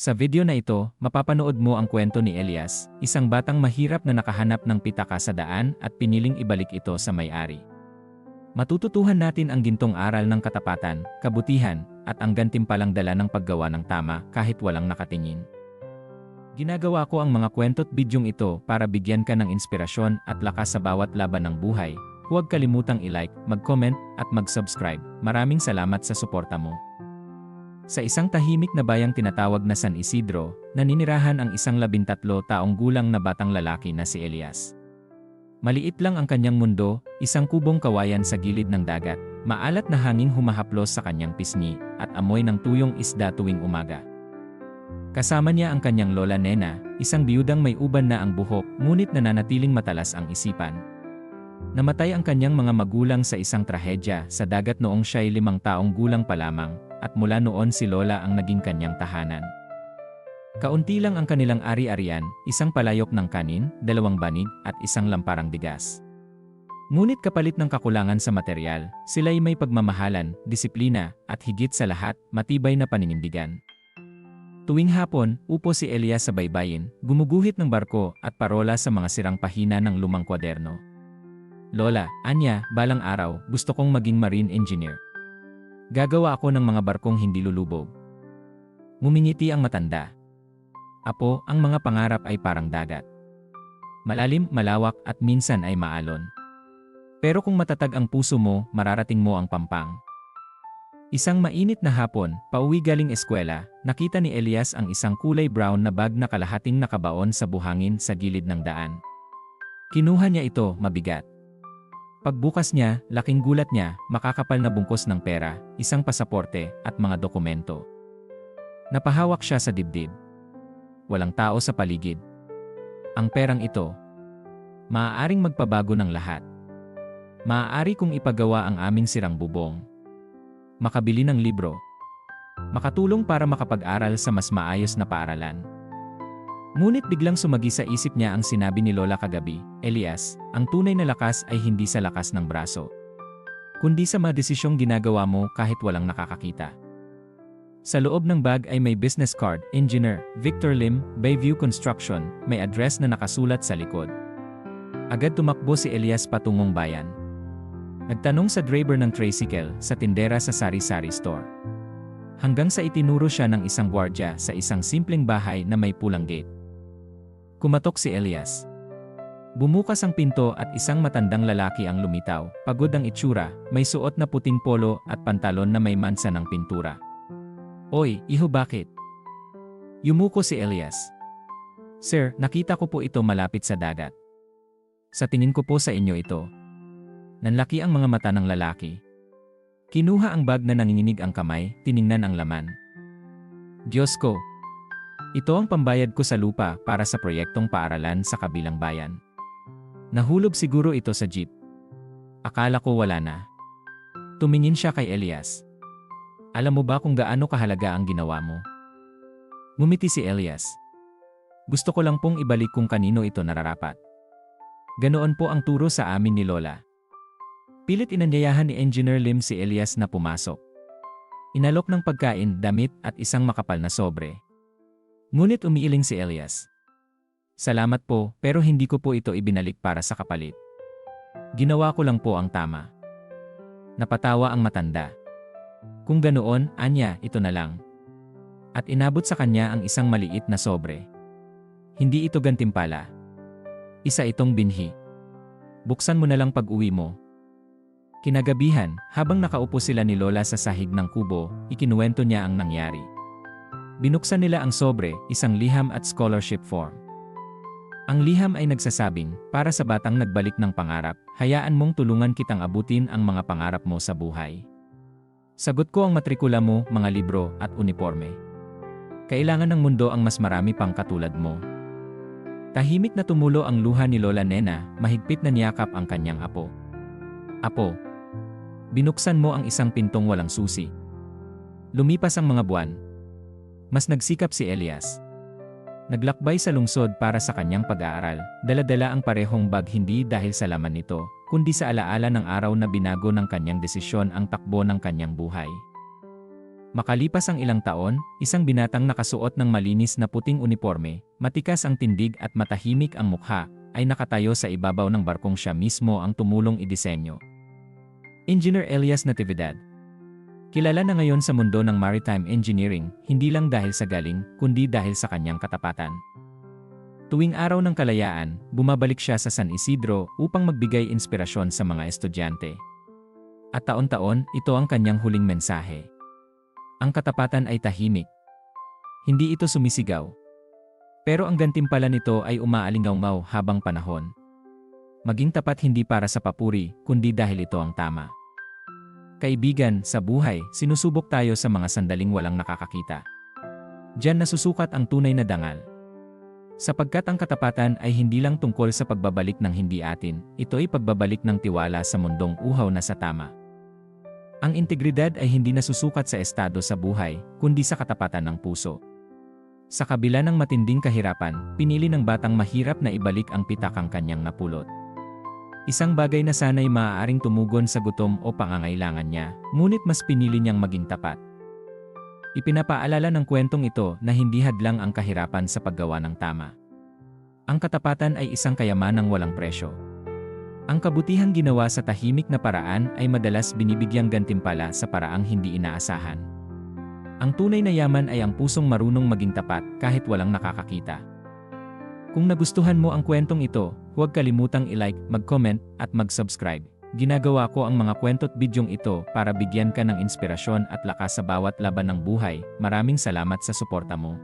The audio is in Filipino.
Sa video na ito, mapapanood mo ang kwento ni Elias, isang batang mahirap na nakahanap ng pitaka sa daan at piniling ibalik ito sa may-ari. Matututuhan natin ang gintong aral ng katapatan, kabutihan, at ang gantimpalang dala ng paggawa ng tama kahit walang nakatingin. Ginagawa ko ang mga kwento't bidyong ito para bigyan ka ng inspirasyon at lakas sa bawat laban ng buhay. Huwag kalimutang i-like, mag-comment, at mag-subscribe. Maraming salamat sa suporta mo. Sa isang tahimik na bayang tinatawag na San Isidro, naninirahan ang isang labintatlo taong gulang na batang lalaki na si Elias. Maliit lang ang kanyang mundo, isang kubong kawayan sa gilid ng dagat, maalat na hanging humahaplos sa kanyang pisngi, at amoy ng tuyong isda tuwing umaga. Kasama niya ang kanyang lola Nena, isang biyudang may uban na ang buhok, ngunit nananatiling matalas ang isipan. Namatay ang kanyang mga magulang sa isang trahedya sa dagat noong siya'y limang taong gulang pa lamang, at mula noon si Lola ang naging kanyang tahanan. Kaunti lang ang kanilang ari-arian, isang palayok ng kanin, dalawang banig, at isang lamparang bigas. Ngunit kapalit ng kakulangan sa material, sila'y may pagmamahalan, disiplina, at higit sa lahat, matibay na paninindigan. Tuwing hapon, upo si Elias sa baybayin, gumuguhit ng barko at parola sa mga sirang pahina ng lumang kwaderno. Lola, Anya, balang araw, gusto kong maging marine engineer. Gagawa ako ng mga barkong hindi lulubog. Ngumingiti ang matanda. Apo, ang mga pangarap ay parang dagat. Malalim, malawak at minsan ay maalon. Pero kung matatag ang puso mo, mararating mo ang pampang. Isang mainit na hapon, pauwi galing eskwela, nakita ni Elias ang isang kulay brown na bag na kalahating nakabaon sa buhangin sa gilid ng daan. Kinuha niya ito, mabigat. Pagbukas niya, laking gulat niya, makakapal na bungkos ng pera, isang pasaporte, at mga dokumento. Napahawak siya sa dibdib. Walang tao sa paligid. Ang perang ito, maaaring magpabago ng lahat. Maaari kong ipagawa ang aming sirang bubong. Makabili ng libro. Makatulong para makapag-aral sa mas maayos na paaralan. Ngunit biglang sumagi sa isip niya ang sinabi ni Lola kagabi, Elias, ang tunay na lakas ay hindi sa lakas ng braso. Kundi sa mga desisyong ginagawa mo kahit walang nakakakita. Sa loob ng bag ay may business card, Engineer, Victor Lim, Bayview Construction, may address na nakasulat sa likod. Agad tumakbo si Elias patungong bayan. Nagtanong sa driver ng tricycle sa tindera sa sari-sari store. Hanggang sa itinuro siya ng isang gwardya sa isang simpleng bahay na may pulang gate. Kumatok si Elias. Bumukas ang pinto at isang matandang lalaki ang lumitaw, pagod ang itsura, may suot na puting polo at pantalon na may mansa ng pintura. Oy, iho bakit? Yumuko si Elias. Sir, nakita ko po ito malapit sa dagat. Sa tingin ko po sa inyo ito. Nanlaki ang mga mata ng lalaki. Kinuha ang bag na nanginginig ang kamay, tiningnan ang laman. Diyos ko, ito ang pambayad ko sa lupa para sa proyektong paaralan sa kabilang bayan. Nahulog siguro ito sa jeep. Akala ko wala na. Tumingin siya kay Elias. Alam mo ba kung gaano kahalaga ang ginawa mo? Ngumiti si Elias. Gusto ko lang pong ibalik kung kanino ito nararapat. Ganoon po ang turo sa amin ni Lola. Pilit inanyayahan ni Engineer Lim si Elias na pumasok. Inalok ng pagkain, damit at isang makapal na sobre. Ngunit umiiling si Elias. Salamat po, pero hindi ko po ito ibinalik para sa kapalit. Ginawa ko lang po ang tama. Napatawa ang matanda. Kung ganoon, anya, ito na lang. At inabot sa kanya ang isang maliit na sobre. Hindi ito gantimpala. Isa itong binhi. Buksan mo na lang pag-uwi mo. Kinagabihan, habang nakaupo sila ni Lola sa sahig ng kubo, ikinuwento niya ang nangyari. Binuksan nila ang sobre, isang liham at scholarship form. Ang liham ay nagsasabing, para sa batang nagbalik ng pangarap, hayaan mong tulungan kitang abutin ang mga pangarap mo sa buhay. Sagot ko ang matrikula mo, mga libro, at uniforme. Kailangan ng mundo ang mas marami pang katulad mo. Tahimik na tumulo ang luha ni Lola Nena, mahigpit na niyakap ang kanyang apo. Apo, binuksan mo ang isang pintong walang susi. Lumipas ang mga buwan, mas nagsikap si Elias. Naglakbay sa lungsod para sa kanyang pag-aaral, daladala ang parehong bag hindi dahil sa laman nito, kundi sa alaala ng araw na binago ng kanyang desisyon ang takbo ng kanyang buhay. Makalipas ang ilang taon, isang binatang nakasuot ng malinis na puting uniforme, matikas ang tindig at matahimik ang mukha, ay nakatayo sa ibabaw ng barkong siya mismo ang tumulong idisenyo. Engineer Elias Natividad Kilala na ngayon sa mundo ng maritime engineering, hindi lang dahil sa galing, kundi dahil sa kanyang katapatan. Tuwing araw ng kalayaan, bumabalik siya sa San Isidro upang magbigay inspirasyon sa mga estudyante. At taon-taon, ito ang kanyang huling mensahe. Ang katapatan ay tahimik. Hindi ito sumisigaw. Pero ang gantimpala nito ay umaalingaw habang panahon. Maging tapat hindi para sa papuri, kundi dahil ito ang tama. Kaibigan, sa buhay, sinusubok tayo sa mga sandaling walang nakakakita. Diyan nasusukat ang tunay na dangal. Sapagkat ang katapatan ay hindi lang tungkol sa pagbabalik ng hindi atin, ito ay pagbabalik ng tiwala sa mundong uhaw na sa tama. Ang integridad ay hindi nasusukat sa estado sa buhay, kundi sa katapatan ng puso. Sa kabila ng matinding kahirapan, pinili ng batang mahirap na ibalik ang pitakang kanyang napulot. Isang bagay na sana'y maaaring tumugon sa gutom o pangangailangan niya, ngunit mas pinili niyang maging tapat. Ipinapaalala ng kwentong ito na hindi hadlang ang kahirapan sa paggawa ng tama. Ang katapatan ay isang kayamanang walang presyo. Ang kabutihang ginawa sa tahimik na paraan ay madalas binibigyang gantimpala sa paraang hindi inaasahan. Ang tunay na yaman ay ang pusong marunong maging tapat kahit walang nakakakita. Kung nagustuhan mo ang kwentong ito, huwag kalimutang i-like, mag-comment, at mag-subscribe. Ginagawa ko ang mga kwento't bidyong ito para bigyan ka ng inspirasyon at lakas sa bawat laban ng buhay. Maraming salamat sa suporta mo.